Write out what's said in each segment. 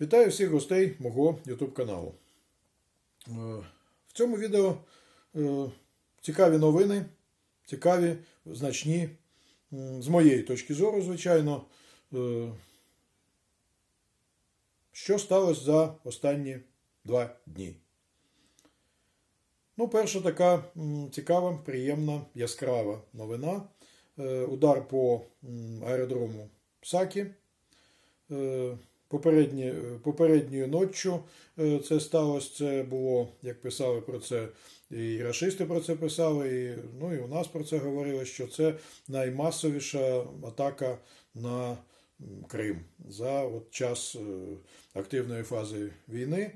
Вітаю всіх гостей мого YouTube каналу. Е, В цьому відео е, цікаві новини, цікаві, значні, з моєї точки зору, звичайно. Е, Що сталося за останні два дні? Ну, перша така цікава, приємна, яскрава новина. Удар по аеродрому Сакі. Е, Попередні, попередньою ноччю е, це сталося. Це було, як писали про це, і рашисти про це писали, і, ну, і у нас про це говорили, що це наймасовіша атака на Крим за от час е, активної фази війни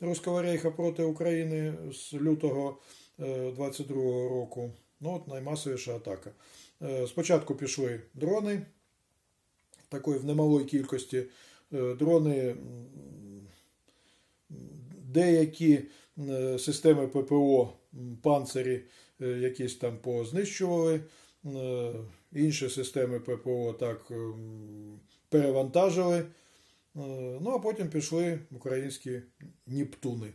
Руського рейха проти України з лютого 22-го року. Ну, от наймасовіша атака. Е, Спочатку пішли дрони такої в немалої кількості. Е, Дрони, деякі е, системи ППО, панцирі е, якісь там познищували, інші системи ППО так перевантажили. Е, Ну, а потім пішли українські Нептуни.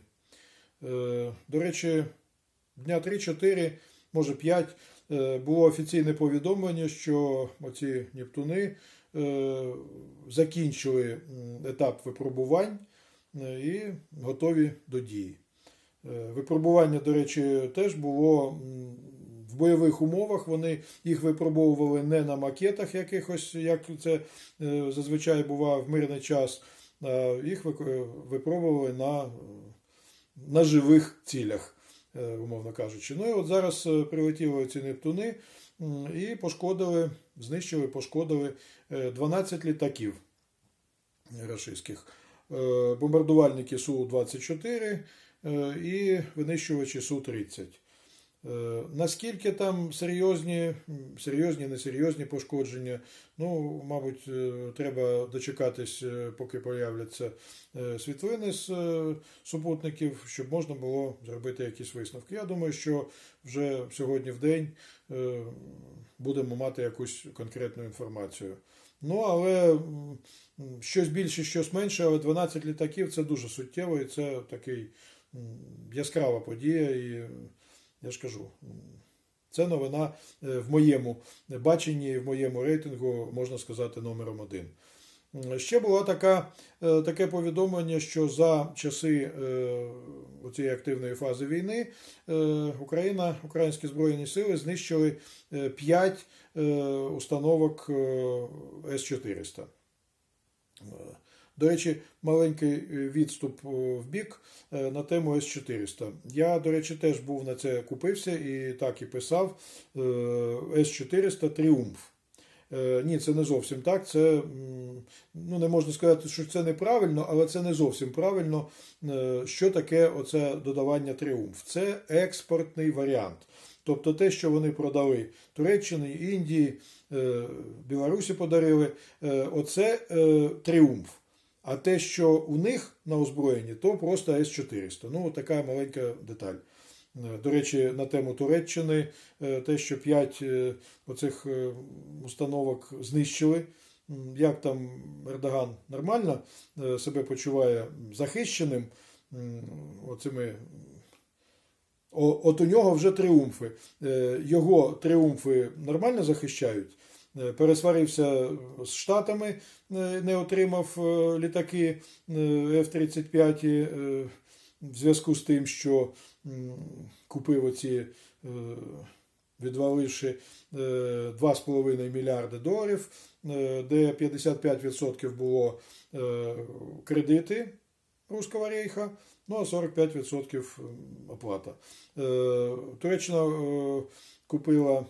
До речі, дня 3-4, може 5, е, було офіційне повідомлення, що оці Нептуни е, закінчили етап випробувань е, і готові до дії. Е, Випробування, до речі, теж було в бойових умовах. Вони їх випробовували не на макетах якихось, як це е, зазвичай буває в мирний час. а Їх випробували на, на живих цілях, е, умовно кажучи. Ну і от зараз е, прилетіли ці Нептуни і пошкодили, знищили, пошкодили е, 12 літаків рашистських. Е, Бомбардувальники Су-24 е, і винищувачі Су-30. Е, Наскільки там серйозні, серйозні, несерйозні пошкодження, ну, мабуть, е, треба дочекатись, е, поки появляться світлини з супутників, щоб можна було зробити якісь висновки. Я думаю, що вже сьогодні в день будемо мати якусь конкретну інформацію. Ну, але щось більше, щось менше, але 12 літаків це дуже суттєво, і це такий яскрава подія. І я ж кажу, це новина е, в моєму баченні, в моєму рейтингу, можна сказати, номером один. Ще було така, е, таке повідомлення, що за часи е, цієї активної фази війни Україна, українські збройні сили знищили 5 установок е, С-400. До речі, маленький е, відступ е, в бік е, на тему С-400. Я, до речі, теж був на це купився і так і писав е, С-400 Тріумф. Ні, це не зовсім так. Це ну не можна сказати, що це неправильно, але це не зовсім правильно. Що таке оце додавання тріумф? Це експортний варіант. Тобто те, що вони продали Туреччині, Індії, Білорусі подарили, оце тріумф. А те, що у них на озброєнні, то просто С-400. Ну, така маленька деталь. Е, До речі, на тему Туреччини, е, те, що 5 оцих е, установок знищили. Як там Ердоган нормально себе почуває захищеним оцими. От у нього вже тріумфи. Його тріумфи нормально захищають. Е, Пересварився з Штатами, е, не отримав е, літаки е, F-35 е, в зв'язку з тим, що купив оці, відваливши е, 2,5 мільярди доларів, де 55% було кредити Руського рейха, ну а 45% оплата. Туреччина купила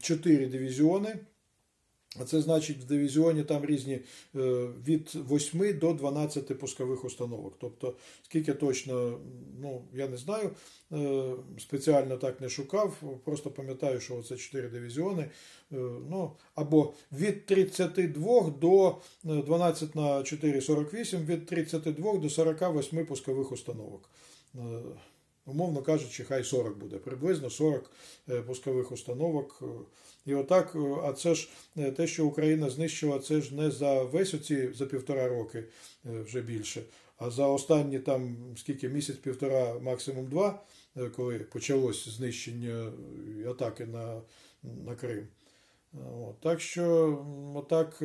4 дивізіони. А це значить, в дивізіоні там різні е, від 8 до 12 пускових установок. Тобто, скільки точно, ну я не знаю, е, спеціально так не шукав, просто пам'ятаю, що це 4 дивізіони. Е, Ну, або від 32 до е, 12 на 4 48, від 32 до 48 пускових установок. Умовно кажучи, хай 40 буде, приблизно 40 е, пускових установок. Е, І отак, е, а це ж те, що Україна знищила, це ж не за весь оці за півтора роки вже більше, а за останні там скільки місяць, півтора, максимум два, коли почалось знищення атаки на, на Крим. От, так що отак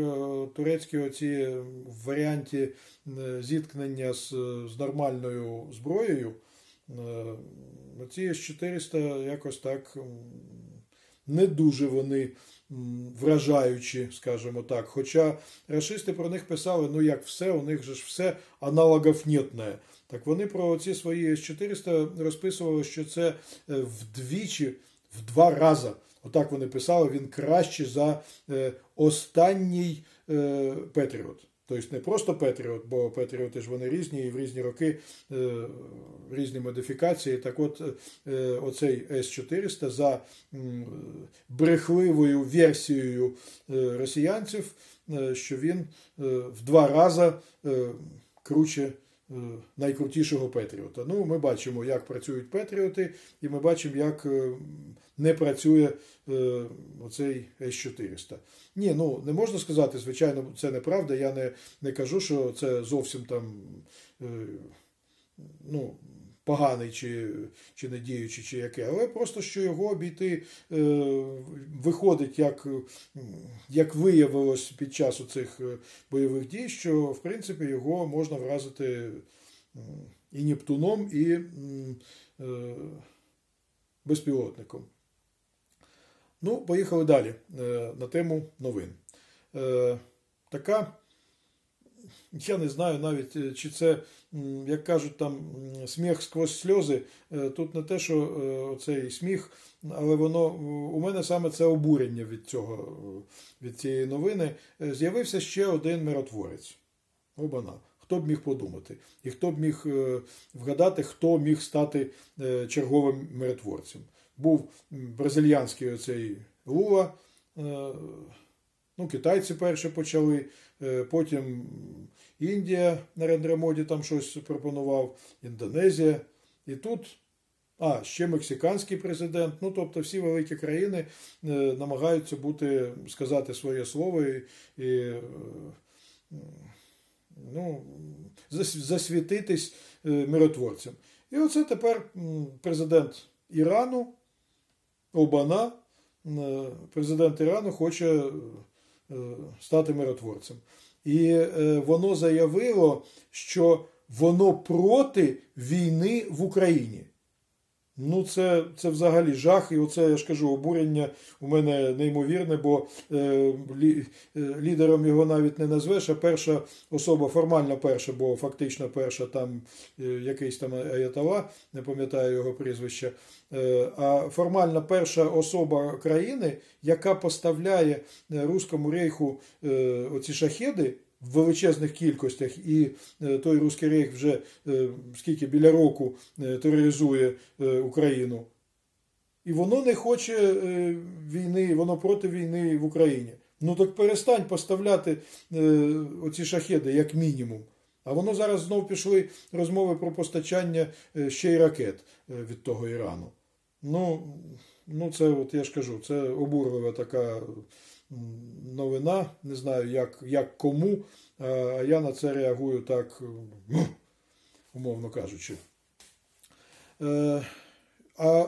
турецькі оці в варіанті зіткнення з, з нормальною зброєю, е, оці С-400 якось так не дуже вони вражаючі, скажімо так. Хоча рашисти про них писали, ну як все, у них же ж все аналогов нетне. Так вони про ці свої С-400 розписували, що це е, вдвічі, в два рази. Отак вони писали, він краще за е, останній Петріот. Тобто не просто Петріот, бо Петріоти ж вони різні і в різні роки е, різні модифікації. Так от е, оцей С-400 за брехливою версією е, росіянців, що він в два рази круче найкрутішого Петріота. Ну, ми бачимо, як працюють Петріоти, і ми бачимо, як е, не працює е, оцей С-400. Ні, ну не можна сказати, звичайно, це неправда. Я не, не кажу, що це зовсім там е, ну, поганий чи, чи не діючий, чи яке, але просто що його обійти е, виходить, як, як виявилось під час цих бойових дій, що в принципі його можна вразити і Нептуном, і е, безпілотником. Ну, поїхали далі е, на тему новин. Е, така, я не знаю навіть, е, чи це, як кажуть, там сміх сквозь сльози. Е, Тут не те, що е, цей сміх, але воно у мене саме це обурення від цього, від цієї новини. З'явився ще один миротворець. Обана. Хто б міг подумати? І хто б міг вгадати, хто міг стати черговим миротворцем? Був бразильянський оцей Лула, ну, китайці перші почали, е, потім Індія на Рендремоді там щось пропонував, Індонезія. І тут, а, ще мексиканський президент. Ну, тобто всі великі країни е, намагаються бути, сказати своє слово і, і е, ну, засвітитись миротворцем. І оце тепер президент Ірану, Обана, президент Ірану хоче стати миротворцем. І е, воно заявило, що воно проти війни в Україні. Ну, це, це взагалі жах, і оце я ж кажу, обурення у мене неймовірне, бо е, лі, е, лідером його навіть не назвеш, а перша особа, формально перша, бо фактично перша там е, якийсь там Аятала, не пам'ятаю його прізвище, е, а формально перша особа країни, яка поставляє е, Руському рейху е, оці шахеди в величезних кількостях, і е, той Руський рейх вже е, скільки біля року е, тероризує Україну. І воно не хоче війни, воно проти війни в Україні. Ну так перестань поставляти оці шахеди, як мінімум. А воно зараз знов пішли розмови про постачання ще й ракет від того Ірану. Ну, ну це, от я ж кажу, це обурлива така новина. Не знаю, як, як кому, а я на це реагую так, умовно кажучи. Е, а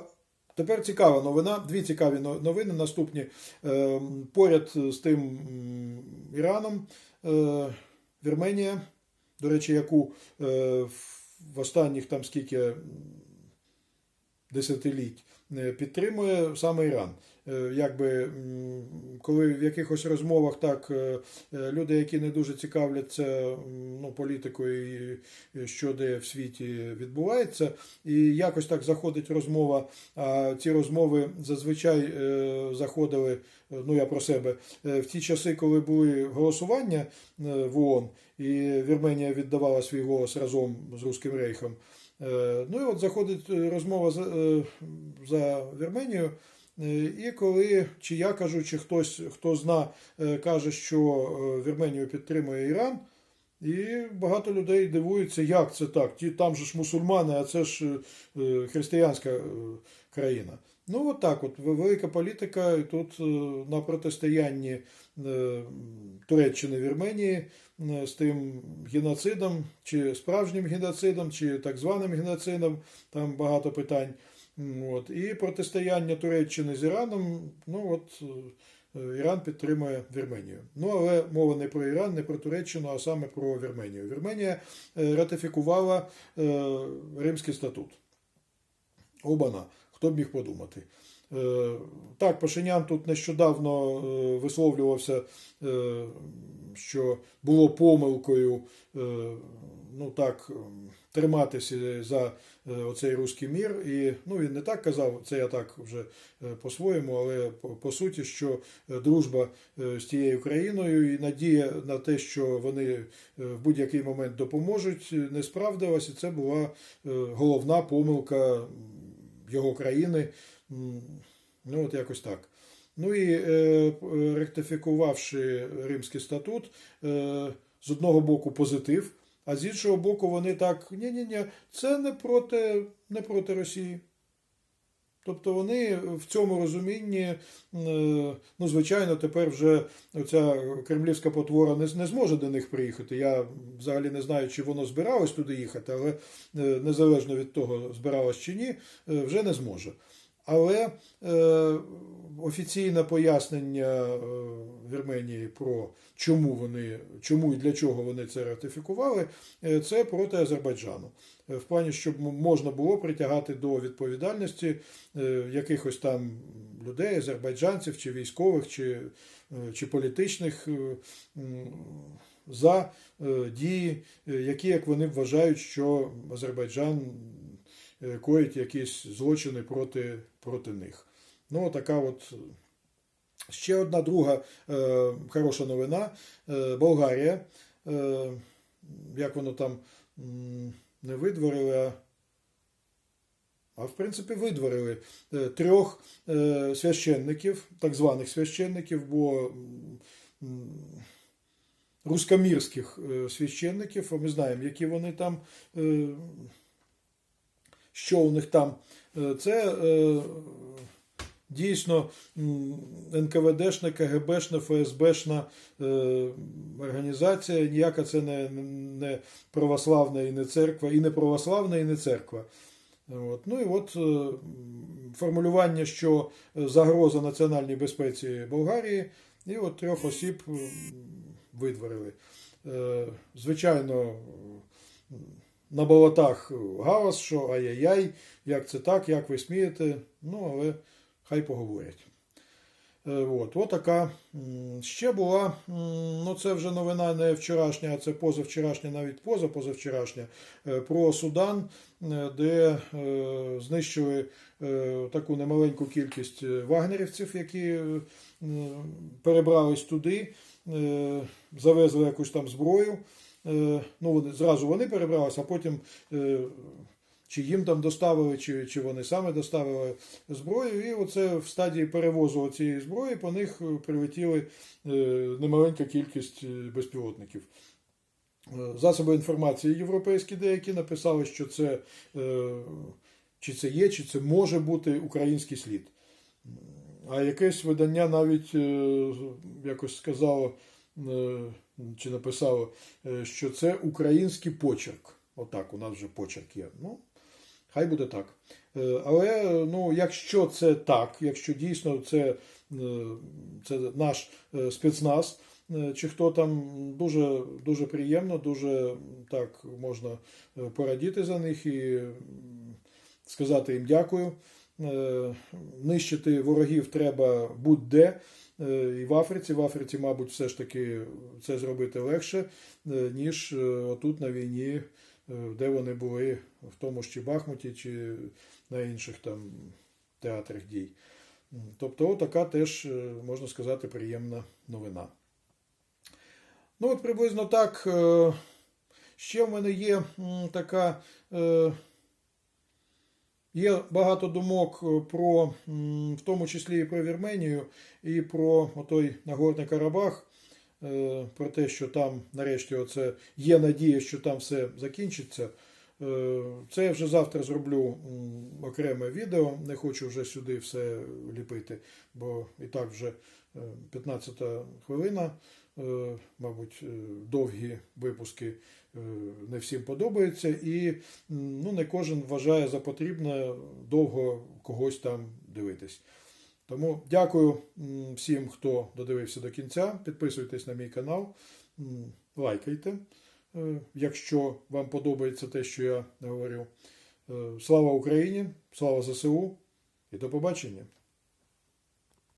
тепер цікава новина, дві цікаві новини наступні. Е, поряд з тим Іраном е, Вірменія, до речі, яку е, в- останніх там скільки десятиліть е, підтримує саме Іран. Е, Якби коли в якихось розмовах так е, е, люди, які не дуже цікавляться ну, політикою що де в світі відбувається, і якось так заходить розмова. А ці розмови зазвичай е, заходили, е, ну я про себе, е, в ті часи, коли були голосування е, в ООН, і Вірменія віддавала свій голос разом з Руським Рейхом. Е, Ну і от заходить е, розмова за, е, за Вірменію. І коли чи я кажу, чи хтось, хто зна, каже, що Вірменію підтримує Іран, І багато людей дивуються, як це так. Ті, там же ж мусульмани, а це ж християнська країна. Ну, от так, от велика політика тут е, на протистоянні е, Туреччини Вірменії е, з тим геноцидом, чи справжнім геноцидом, чи так званим геноцидом, там багато питань. От. І протистояння Туреччини з Іраном, ну от Іран підтримує Вірменію. Ну, але мова не про Іран, не про Туреччину, а саме про Вірменію. Вірменія ратифікувала Римський статут. Обана, хто б міг подумати. Е, Так, Пашинян тут нещодавно е, висловлювався, е, що було помилкою ну так, триматися за оцей руський мір. І ну, він не так казав, це я так вже по-своєму, але по, суті, що дружба з тією країною і надія на те, що вони в будь-який момент допоможуть, не справдилась, і це була головна помилка його країни. Ну, от якось так. Ну і е, ректифікувавши Римський статут, е, з одного боку позитив, а з іншого боку, вони так: ні-ні-ні, це не проти, не проти Росії. Тобто вони в цьому розумінні, е, ну, звичайно, тепер вже ця кремлівська потвора не, не зможе до них приїхати. Я взагалі не знаю, чи воно збиралось туди їхати, але е, незалежно від того, збиралось чи ні, е, вже не зможе. Але е, офіційне пояснення е, Вірменії про чому вони, чому і для чого вони це ратифікували, е, це проти Азербайджану. Е, В плані, щоб можна було притягати до відповідальності якихось там людей, азербайджанців, чи військових, чи, чи політичних за дії, які, як вони вважають, що Азербайджан коїть якісь злочини проти, проти них. Ну, така от. Ще одна друга е, хороша новина. Е, Болгарія. Е, як воно там не видворили, а, а в принципі видворили е, трьох е, священників, так званих священників, бо рускомірських е, священників, а ми знаємо, які вони там, е, що у них там. Е, Це е, дійсно НКВДшна, КГБшна, ФСБшна е, організація. Ніяка це не, не православна і не церква, і не православна, і не церква. От. Ну і от формулювання, що загроза національній безпеці Болгарії, і от трьох осіб видворили. Звичайно, на болотах галас, що ай-яй-яй, як це так, як ви смієте, ну але хай поговорять. Е, От, от така. Ще була, ну це вже новина не вчорашня, а це позавчорашня, навіть позапозавчорашня, е, про Судан, е, де знищили таку немаленьку кількість вагнерівців, які перебрались туди, завезли якусь там зброю. Е, Ну, вони, зразу вони перебралися, а потім е, чи їм там доставили, чи, чи вони саме доставили зброю. І оце в стадії перевозу цієї зброї по них е, прилетіли немаленька кількість безпілотників. Засоби інформації європейські деякі написали, що це чи це є, чи це може бути український слід. А якесь видання навіть якось сказало чи написало, е, що це український почерк. Отак, у нас вже почерк є. Ну, хай буде так. Е, Але ну, якщо це так, якщо дійсно це, е, це наш е, спецназ, е, чи хто там дуже, дуже приємно, дуже так можна е, порадіти за них і сказати їм дякую. Е, Нищити ворогів треба будь-де. Е, І в Африці, в Африці, мабуть, все ж таки це зробити легше, е, ніж е, отут на війні, де вони були, в тому ж чи Бахмуті, чи на інших там театрах дій. Тобто, така теж, можна сказати, приємна новина. Ну, от приблизно так. Ще в мене є така. Є багато думок е, про, в тому числі і про Вірменію, і про той Нагорний Карабах. е, про те, що там нарешті оце є надія, що там все закінчиться. Е, Це я вже завтра зроблю окреме відео. Не хочу вже сюди все ліпити, бо і так вже 15 хвилина. Е, Мабуть, е, довгі випуски е, не всім подобаються, і ну, не кожен вважає за потрібне довго когось там дивитись. Тому дякую всім, хто додивився до кінця. Підписуйтесь на мій канал, лайкайте, е, якщо вам подобається те, що я говорю. Е, Слава Україні! Слава ЗСУ і до побачення!